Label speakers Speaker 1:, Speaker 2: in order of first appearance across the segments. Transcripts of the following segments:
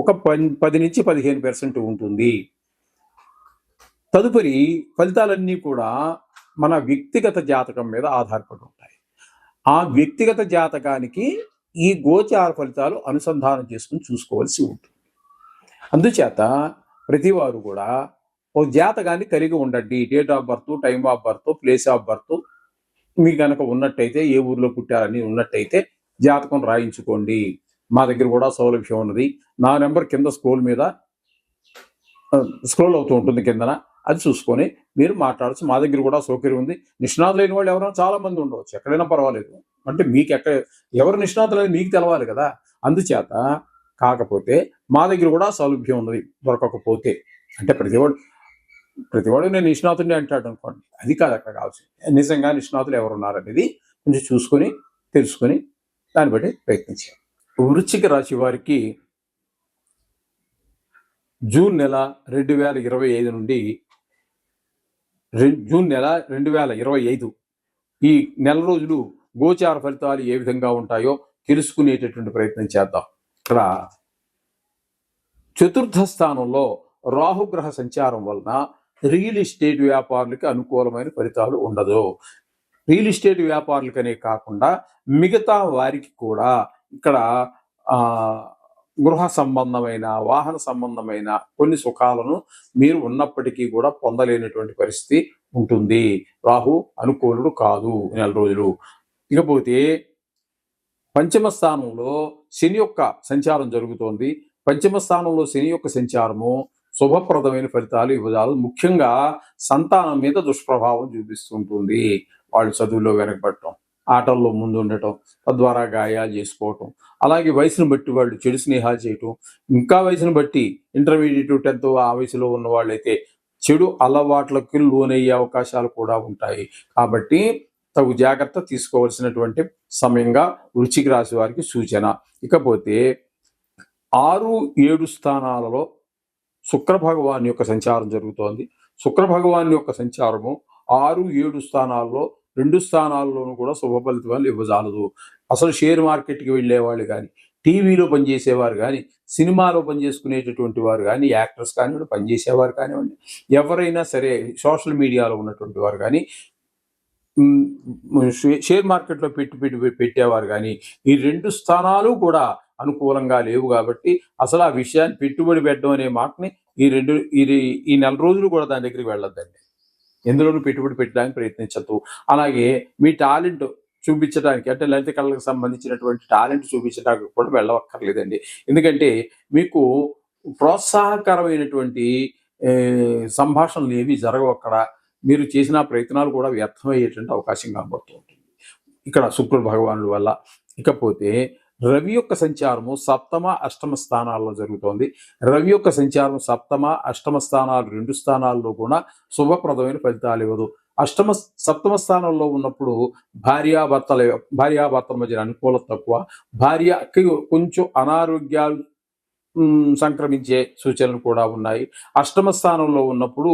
Speaker 1: ఒక పది నుంచి పదిహేను పర్సెంట్ ఉంటుంది. తదుపరి ఫలితాలన్నీ కూడా మన వ్యక్తిగత జాతకం మీద ఆధారపడి ఉంటాయి. ఆ వ్యక్తిగత జాతకానికి ఈ గోచార ఫలితాలు అనుసంధానం చేసుకుని చూసుకోవాల్సి ఉంటుంది. అందుచేత ప్రతివారు కూడా ఒక జాతకాన్ని కలిగి ఉండండి. Date of birth time of birth place of birth మీ కనుక ఉన్నట్టయితే ఏ ఊర్లో పుట్టారని ఉన్నట్టయితే జాతకం రాయించుకోండి. మా దగ్గర కూడా సౌలభ్యం ఉన్నది. నా నెంబర్ కింద స్క్రోల్ మీద స్క్రోల్ అవుతూ ఉంటుంది కిందన. అది చూసుకొని మీరు మాట్లాడచ్చు. మా దగ్గర కూడా సౌకర్యం ఉంది. నిష్ణాతులైన వాళ్ళు ఎవరైనా చాలా మంది ఉండవచ్చు. ఎక్కడైనా పర్వాలేదు. అంటే మీకు ఎక్కడ ఎవరు నిష్ణాతులు అనేది మీకు తెలవాలి కదా. అందుచేత కాకపోతే మా దగ్గర కూడా సౌలభ్యం ఉన్నది. దొరకకపోతే. అంటే ప్రతివాడు ప్రతివాడు నేను నిష్ణాతుడిని అంటాడు అనుకోండి. అది కాదు అక్కడ కావచ్చు నిజంగా నిష్ణాతులు ఎవరు ఉన్నారనేది కొంచెం చూసుకొని తెలుసుకొని దాన్ని బట్టి ప్రయత్నించాను వృశ్చిక రాశి వారికి జూన్ నెల రెండు వేల ఇరవై ఐదు నుండి జూన్ నెల రెండు వేల ఇరవై ఐదు. ఈ నెల రోజులు గోచార ఫలితాలు ఏ విధంగా ఉంటాయో తెలుసుకునేటటువంటి ప్రయత్నం చేద్దాం. ఇక్కడ చతుర్థ స్థానంలో రాహుగ్రహ సంచారం వలన రియల్ ఎస్టేట్ వ్యాపారులకి అనుకూలమైన ఫలితాలు ఉండదు. రియల్ ఎస్టేట్ వ్యాపారులకనే కాకుండా మిగతా వారికి కూడా ఇక్కడ గృహ సంబంధమైన వాహన సంబంధమైన కొన్ని సుఖాలను మీరు ఉన్నప్పటికీ కూడా పొందలేనటువంటి పరిస్థితి ఉంటుంది. రాహు అనుకూలుడు కాదు నెల రోజులు. ఇకపోతే పంచమ స్థానంలో శని యొక్క సంచారం జరుగుతోంది. పంచమ స్థానంలో శని యొక్క సంచారము శుభప్రదమైన ఫలితాలు ఇవ్వజాలు ముఖ్యంగా సంతానం మీద దుష్ప్రభావం చూపిస్తుంటుంది. వాళ్ళు చదువులో వెనకబడటం. ఆటల్లో ముందు ఉండటం తద్వారా గాయాలు చేసుకోవటం అలాగే వయసును బట్టి వాళ్ళు చెడు స్నేహాలు చేయటం ఇంకా వయసును బట్టి ఇంటర్మీడియట్ టెన్త్ ఆ వయసులో ఉన్న వాళ్ళైతే చెడు అలవాట్లకి లోనయ్యే అవకాశాలు కూడా ఉంటాయి. కాబట్టి తగు జాగ్రత్త తీసుకోవాల్సినటువంటి సమయంగా వృచ్చిక రాశి వారికి సూచన. ఇకపోతే ఆరు ఏడు స్థానాలలో శుక్ర భగవాన్ యొక్క సంచారం జరుగుతోంది. శుక్ర భగవాన్ యొక్క సంచారము ఆరు ఏడు స్థానాల్లో రెండు స్థానాల్లోనూ కూడా శుభ ఫలితాలు ఇవ్వజాలదు. అసలు షేర్ మార్కెట్కి వెళ్ళేవాళ్ళు కానీ టీవీలో పనిచేసేవారు కానీ సినిమాలో పనిచేసుకునేటటువంటి వారు కానీ యాక్టర్స్ కానివ్వండి పనిచేసేవారు కానివ్వండి ఎవరైనా సరే సోషల్ మీడియాలో ఉన్నటువంటి వారు కానీ షేర్ మార్కెట్లో పెట్టి పెట్టి పెట్టేవారు కానీ ఈ రెండు స్థానాలు కూడా అనుకూలంగా లేవు కాబట్టి అసలు ఆ విషయాన్ని పెట్టుబడి పెట్టడం అనే మాటని ఈ రెండు ఈ ఈ నెల రోజులు కూడా దాని దగ్గరికి వెళ్ళొద్దండి. ఎందులోనూ పెట్టుబడి పెట్టడానికి ప్రయత్నించద్దు. అలాగే మీ టాలెంట్ చూపించడానికి అంటే లలిత కళలకు సంబంధించినటువంటి టాలెంట్ చూపించడానికి కూడా వెళ్ళవక్కర్లేదండి. ఎందుకంటే మీకు ప్రోత్సాహకరమైనటువంటి సంభాషణలు ఏవి జరగవు అక్కడ మీరు చేసిన ప్రయత్నాలు కూడా వ్యర్థమయ్యేటువంటి అవకాశం కనబడుతూ ఉంటుంది. ఇక్కడ శుక్రుడు భగవానుడి వల్ల. ఇకపోతే రవి యొక్క సంచారము సప్తమ అష్టమ స్థానాల్లో జరుగుతోంది. రవి యొక్క సంచారం సప్తమ అష్టమ స్థానాలు రెండు స్థానాల్లో కూడా శుభప్రదమైన ఫలితాలు ఇవ్వదు. అష్టమ సప్తమ స్థానంలో ఉన్నప్పుడు భార్యాభర్తల భార్యాభర్తల మధ్య అనుకూలత తక్కువ. భార్యకి కొంచెం అనారోగ్యాలు సంక్రమించే సూచనలు కూడా ఉన్నాయి. అష్టమ స్థానంలో ఉన్నప్పుడు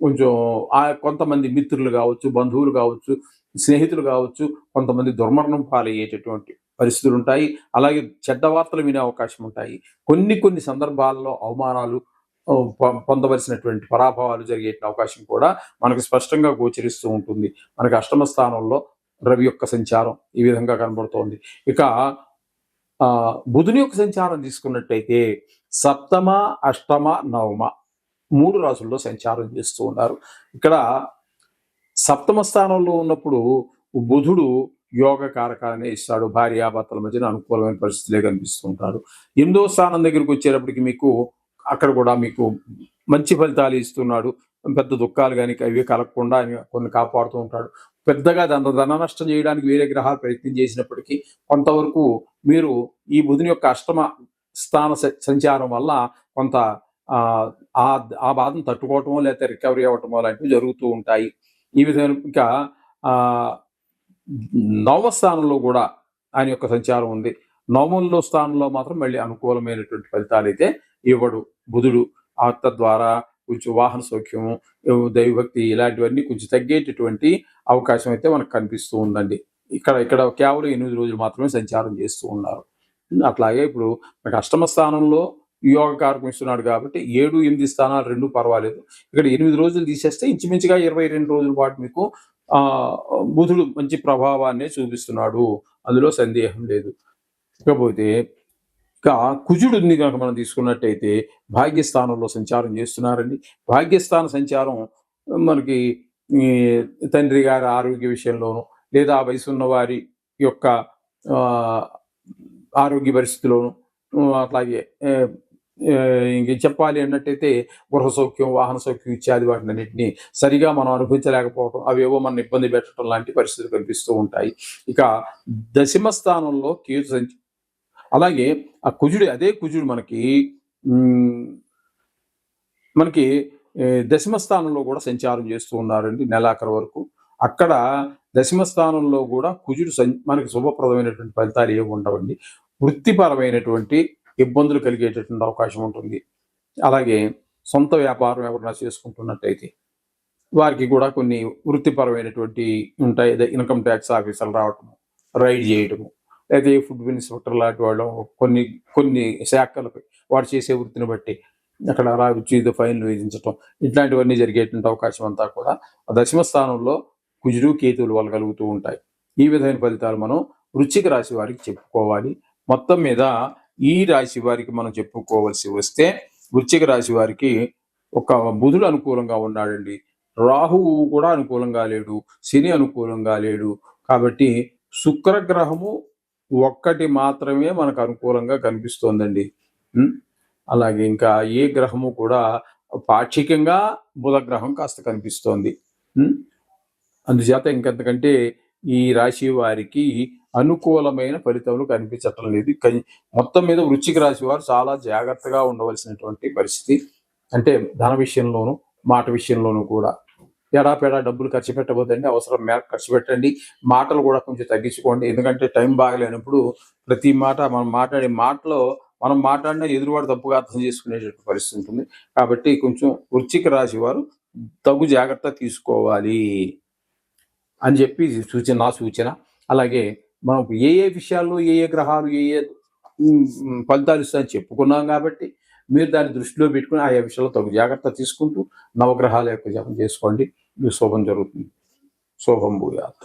Speaker 1: కొంచెం ఆ కొంతమంది మిత్రులు కావచ్చు బంధువులు కావచ్చు స్నేహితులు కావచ్చు కొంతమంది దుర్మరణం పాలయ్యేటటువంటి పరిస్థితులు ఉంటాయి అలాగే చెడ్డ వార్తలు వినే అవకాశం ఉంటాయి కొన్ని కొన్ని సందర్భాల్లో అవమానాలు పొందవలసినటువంటి పరాభవాలు జరిగే అవకాశం కూడా మనకు స్పష్టంగా గోచరిస్తూ ఉంటుంది. మనకు అష్టమ స్థానంలో రవి యొక్క సంచారం ఈ విధంగా కనబడుతోంది. ఇక బుధుని యొక్క సంచారం తీసుకున్నట్టయితే సప్తమ అష్టమ నవమ మూడు రాసుల్లో సంచారం చేస్తూ ఉన్నారు. ఇక్కడ సప్తమ స్థానంలో ఉన్నప్పుడు బుధుడు యోగ కారకాలనే ఇస్తాడు. భార్యాభర్తల మధ్యన అనుకూలమైన పరిస్థితులే కనిపిస్తుంటాడు ఎనిమిదో స్థానం దగ్గరికి వచ్చేటప్పటికి మీకు అక్కడ కూడా మీకు మంచి ఫలితాలు ఇస్తున్నాడు. పెద్ద దుఃఖాలు కానీ అవి కలగకుండా కొన్ని కాపాడుతూ ఉంటాడు. పెద్దగా దాని ధన నష్టం చేయడానికి వేరే గ్రహాలు ప్రయత్నం చేసినప్పటికీ కొంతవరకు మీరు ఈ బుధుని యొక్క అష్టమ స్థాన సంచారం వల్ల కొంత ఆ, ఆ బాధను తట్టుకోవటమో లేకపోతే రికవరీ అవ్వటమో లాంటివి జరుగుతూ ఉంటాయి. ఈ విధంగా ఇంకా నవమ స్థానంలో కూడా ఆయన యొక్క సంచారం ఉంది. నవమంలో స్థానంలో మాత్రం మళ్ళీ అనుకూలమైనటువంటి ఫలితాలు అయితే ఇవ్వడు. బుధుడు ఆ ద్వారా కొంచెం వాహన సౌఖ్యము దైవభక్తి ఇలాంటివన్నీ కొంచెం తగ్గేటటువంటి అవకాశం అయితే మనకు కనిపిస్తూ ఉందండి. ఇక్కడ ఇక్కడ కేవలం ఎనిమిది రోజులు మాత్రమే సంచారం చేస్తూ ఉన్నారు. అట్లాగే ఇప్పుడు మనకు అష్టమ స్థానంలో యోగ కారకం ఇస్తున్నాడు కాబట్టి ఏడు ఎనిమిది స్థానాలు రెండు పర్వాలేదు. ఇక్కడ ఎనిమిది రోజులు తీసేస్తే ఇంచుమించుగా ఇరవై రెండు రోజుల పాటు మీకు ఆ బుధుడు మంచి ప్రభావాన్ని చూపిస్తున్నాడు. అందులో సందేహం లేదు. ఇకపోతే ఇక కుజుడిని కనుక మనం తీసుకున్నట్టయితే భాగ్యస్థానంలో సంచారం చేస్తున్నారండి. భాగ్యస్థాన సంచారం మనకి ఈ తండ్రి గారి ఆరోగ్య విషయంలోనూ లేదా ఆ వయసు ఉన్న వారి యొక్క ఆరోగ్య పరిస్థితిలోను అట్లాగే ఇంక చెప్పాలి అన్నట్టయితే గృహ సౌఖ్యం వాహన సౌఖ్యం ఇత్యాది వాటిని అన్నింటినీ సరిగా మనం అనుభవించలేకపోవడం అవేవో మన ఇబ్బంది పెట్టడం లాంటి పరిస్థితులు కనిపిస్తూ ఉంటాయి. ఇక దశమ స్థానంలో కేతు సంచ అలాగే ఆ కుజుడు అదే కుజుడు మనకి మనకి దశమ స్థానంలో కూడా సంచారం చేస్తూ ఉన్నారండి నెలాఖరు వరకు. అక్కడ దశమ స్థానంలో కూడా కుజుడు మనకి శుభప్రదమైనటువంటి ఫలితాలు ఏమి ఉండవండి. వృత్తిపరమైనటువంటి ఇబ్బందులు కలిగేటటువంటి అవకాశం ఉంటుంది. అలాగే సొంత వ్యాపారం ఎవరైనా చేసుకుంటున్నట్టయితే వారికి కూడా కొన్ని వృత్తిపరమైనటువంటి ఉంటాయి. అదే ఇన్కమ్ ట్యాక్స్ ఆఫీసర్లు రావటము రైడ్ చేయటము లేదా ఫుడ్ ఇన్స్పెక్టర్ లాంటి వాళ్ళు కొన్ని కొన్ని శాఖలకు వాడు చేసే వృత్తిని బట్టి అక్కడ రావచ్చు ఇది ఫైన్లు విధించటం ఇట్లాంటివన్నీ జరిగేటువంటి అవకాశం అంతా కూడా దశమ స్థానంలో కుజుడు కేతువులు వల్ల కలుగుతూ ఉంటాయి. ఈ విధమైన ఫలితాలు మనం వృచ్చిక రాశి వారికి చెప్పుకోవాలి. మొత్తం మీద ఈ రాశి వారికి మనం చెప్పుకోవాల్సి వస్తే వృశ్చిక రాశి వారికి ఒక బుధుడు అనుకూలంగా ఉన్నాడండి. రాహువు కూడా అనుకూలంగా లేడు. శని అనుకూలంగా లేడు. కాబట్టి శుక్రగ్రహము ఒక్కటి మాత్రమే మనకు అనుకూలంగా కనిపిస్తోందండి. అలాగే ఇంకా ఏ గ్రహము కూడా పాక్షికంగా బుధ గ్రహం కాస్త కనిపిస్తోంది. అందుచేత ఇంకంతకంటే ఈ రాశి వారికి అనుకూలమైన ఫలితములు కనిపించటం లేదు. మొత్తం మీద వృశ్చిక రాశి వారు చాలా జాగ్రత్తగా ఉండవలసినటువంటి పరిస్థితి. అంటే ధన విషయంలోనూ మాట విషయంలోనూ కూడా ఎడాపెడా డబ్బులు ఖర్చు పెట్టబోదండి. అవసరం మేరకు ఖర్చు పెట్టండి. మాటలు కూడా కొంచెం తగ్గించుకోండి. ఎందుకంటే టైం బాగలేనప్పుడు ప్రతి మాట మనం మాట్లాడే మాటలో మనం మాట్లాడిన ఎదురువాడు తప్పుగా అర్థం చేసుకునేటటువంటి పరిస్థితి ఉంటుంది. కాబట్టి కొంచెం వృశ్చిక రాశి వారు తగు జాగ్రత్త తీసుకోవాలి. అని చెప్పి సూచన నా సూచన. అలాగే మనం ఏ ఏ విషయాల్లో ఏ ఏ గ్రహాలు ఏ ఏ ఫలితాలు ఇస్తాయని చెప్పుకున్నాం కాబట్టి మీరు దాన్ని దృష్టిలో పెట్టుకుని ఆయా విషయాల్లో తగు జాగ్రత్త తీసుకుంటూ నవగ్రహాల యొక్క జపం చేసుకోండి. మీకు శుభం జరుగుతుంది. శోభం భూయాత్.